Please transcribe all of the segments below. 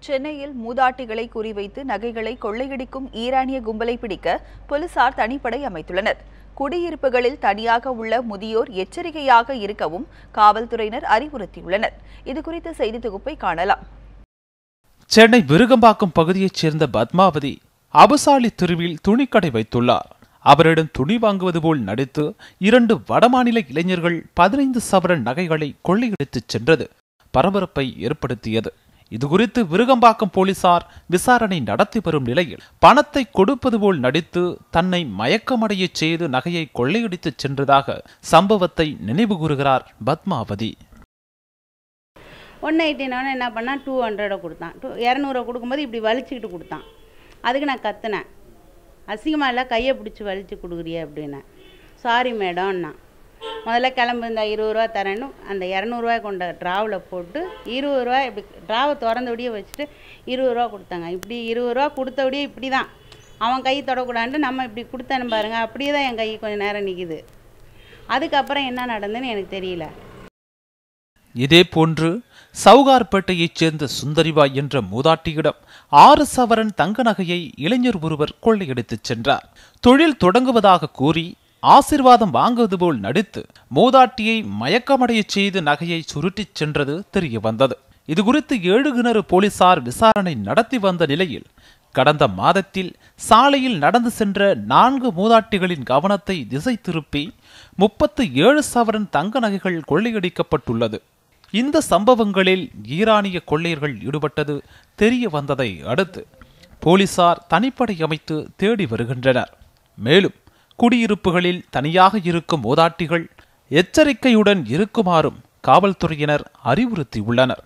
சென்னையில் மூதாட்டிகளை குறிவைத்து நகைகளை கொள்ளையடிக்கும் ஈரானிய கும்பலை பிடிக்க போலீசார் தனிப்படை அமைத்துள்ளனர். குடியிருப்புகளில் தனியாக உள்ள முதியோர் எச்சரிக்கையாக இருக்கவும் காவல்துறையினர் அறிவுறுத்தியுள்ளனர். இதுகுறித்த செய்தி தொகுப்பை காணலாம். சென்னை விருகம்பாக்கம் பகுதியைச் சேர்ந்த பத்மாவதி அபசாலி தெருவில் துணிக்கடை வைத்துள்ளார். அவரிடம் துணி வாங்குவது போல் நடித்து இரண்டு வடமாநில இளைஞர்கள் பதினைந்து சவரன் நகைகளை கொள்ளையடித்துச் சென்றது. பரபரப்பை ஏற்படுத்தியது. இதுகுறித்து விருகம்பாக்கம் போலீசார் விசாரணை நடத்தி வரும் நிலையில் பணத்தை கொடுப்பது போல் நடித்து தன்னை மயக்கமடையச் செய்து நகையை கொள்ளையடித்துச் சென்றதாக சம்பவத்தை நினைவு கூறுகிறார் பத்மாவதி. ஒன் எயிட்டினவனே என்ன பண்ணால் டூ ஹண்ட்ரடை கொடுத்தான். டூ இரநூறுவா கொடுக்கும்போது இப்படி வலிச்சுக்கிட்டு கொடுத்தான். அதுக்கு நான் கற்றுனேன் அசிங்கமாக இல்லை கையை பிடிச்சி வலிச்சு கொடுக்குறியே அப்படின்னேன். சாரி மேடம்னா முதல்ல கிளம்பு இந்த இருபது ரூபா தரேன்னு அந்த இரநூறுவாய் கொண்ட ட்ராவில் போட்டு இருபது ரூபா இப்படி ட்ராவை திறந்தபடியே வச்சுட்டு இருபது ரூபா கொடுத்தாங்க. இப்படி இருபது ரூபா கொடுத்தபடியே இப்படி தான் அவன் கை தொடக்கூடாதுன்ட்டு நம்ம இப்படி கொடுத்தனு பாருங்க அப்படியே தான் என் கை கொஞ்சம் நேரம் நிற்கிது அதுக்கப்புறம் என்ன நடந்ததுன்னு எனக்கு தெரியல. இதே போன்று சவுகார்பேட்டையைச் சேர்ந்த சுந்தரிபாய் என்ற மூதாட்டியிடம் ஆறு சவரன் தங்க நகையை இளைஞர் ஒருவர் கொள்ளையடித்துச் சென்றார். தொழில் தொடங்குவதாக கூறி ஆசிர்வாதம் வாங்குவது போல் நடித்து மூதாட்டியை மயக்கமடையச் செய்து நகையை சுருட்டிச் சென்றது தெரிய வந்தது இதுகுறித்து ஏழுகிணறு போலீசார் விசாரணை நடத்தி வந்த நிலையில் கடந்த மாதத்தில் சாலையில் நடந்து சென்ற நான்கு மூதாட்டிகளின் கவனத்தை திசை திருப்பி முப்பத்து ஏழு சவரன் தங்க நகைகள் கொள்ளையடிக்கப்பட்டுள்ளது. இந்த சம்பவங்களில் ஈரானிய கொள்ளையர்கள் ஈடுபட்டது தெரிய வந்ததை அடுத்து போலீசார் தனிப்படை அமைத்து தேடி வருகின்றனர். மேலும் குடியிருப்புகளில் தனியாக இருக்கும் மூதாட்டிகள் எச்சரிக்கையுடன் இருக்குமாறும் காவல்துறையினர் அறிவுறுத்தியுள்ளனர்.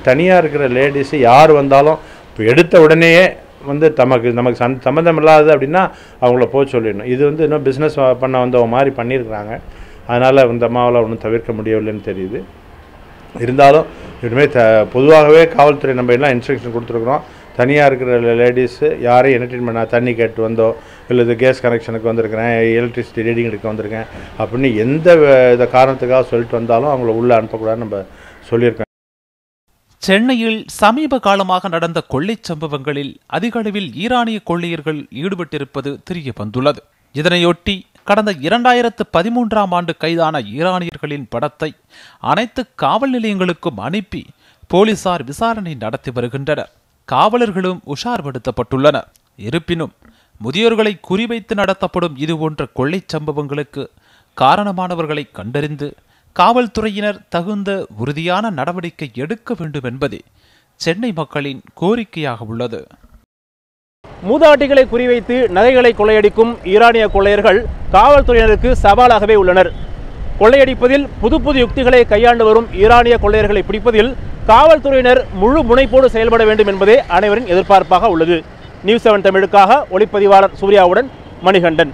தனியாக இருக்கிற லேடிஸு யார் வந்தாலும் இப்போ எடுத்த உடனேயே வந்து தமக்கு நமக்கு சந் சம்மந்தம் இல்லாது அப்படின்னா அவங்கள போக சொல்லிடணும். இது வந்து இன்னும் பிஸ்னஸ் பண்ண வந்தவங்க மாதிரி பண்ணியிருக்கிறாங்க. அதனால் இந்த அம்மாவில் ஒன்றும் தவிர்க்க முடியவில்லைன்னு தெரியுது. இருந்தாலும் இனிமேல் த பொதுவாகவே காவல்துறை நம்ம எல்லாம் இன்ஸ்ட்ரக்ஷன் கொடுத்துருக்குறோம். தனியாக இருக்கிற லேடிஸு யாரையும் என்டர்டெயின் பண்ண தண்ணி கேட்டு வந்தோ இல்லை கேஸ் கனெக்ஷனுக்கு வந்திருக்கிறேன் எலக்ட்ரிசிட்டி ரீடிங் எடுக்க வந்திருக்கேன் அப்படின்னு எந்த இதை காரணத்துக்காக சொல்லிட்டு வந்தாலும் அவங்கள உள்ளே அனுப்பக்கூடாதுன்னு நம்ம சொல்லியிருக்கோம். சென்னையில் சமீப காலமாக நடந்த கொள்ளைச் சம்பவங்களில் அதிக அளவில் ஈரானிய கொள்ளையர்கள் ஈடுபட்டிருப்பது தெரிய வந்துள்ளது. இதனையொட்டி கடந்த இரண்டாயிரத்து பதிமூன்றாம் ஆண்டு கைதான ஈரானியர்களின் படத்தை அனைத்து காவல் நிலையங்களுக்கும் அனுப்பி போலீசார் விசாரணை நடத்தி வருகின்றனர். காவலர்களும் உஷார்படுத்தப்பட்டுள்ளனர். இருப்பினும் முதியோர்களை குறிவைத்து நடத்தப்படும் இதுபோன்ற கொள்ளைச் சம்பவங்களுக்கு காரணமானவர்களை கண்டறிந்து காவல்துறையினர் தகுந்த உறுதியான நடவடிக்கை எடுக்க வேண்டும் என்பதே சென்னை மக்களின் கோரிக்கையாக உள்ளது. மூதாட்டிகளை குறிவைத்து நகைகளை கொள்ளையடிக்கும் ஈரானிய கொள்ளையர்கள் காவல்துறையினருக்கு சவாலாகவே உள்ளனர். கொள்ளையடிப்பதில் புது புது யுக்திகளை கையாண்டு வரும் ஈரானிய கொள்ளையர்களை பிடிப்பதில் காவல்துறையினர் முழு முனைப்போடு செயல்பட வேண்டும் என்பதே அனைவரின் எதிர்பார்ப்பாக உள்ளது. நியூஸ் செவன் தமிழுக்காக ஒளிப்பதிவாளர் சூர்யாவுடன் மணிகண்டன்.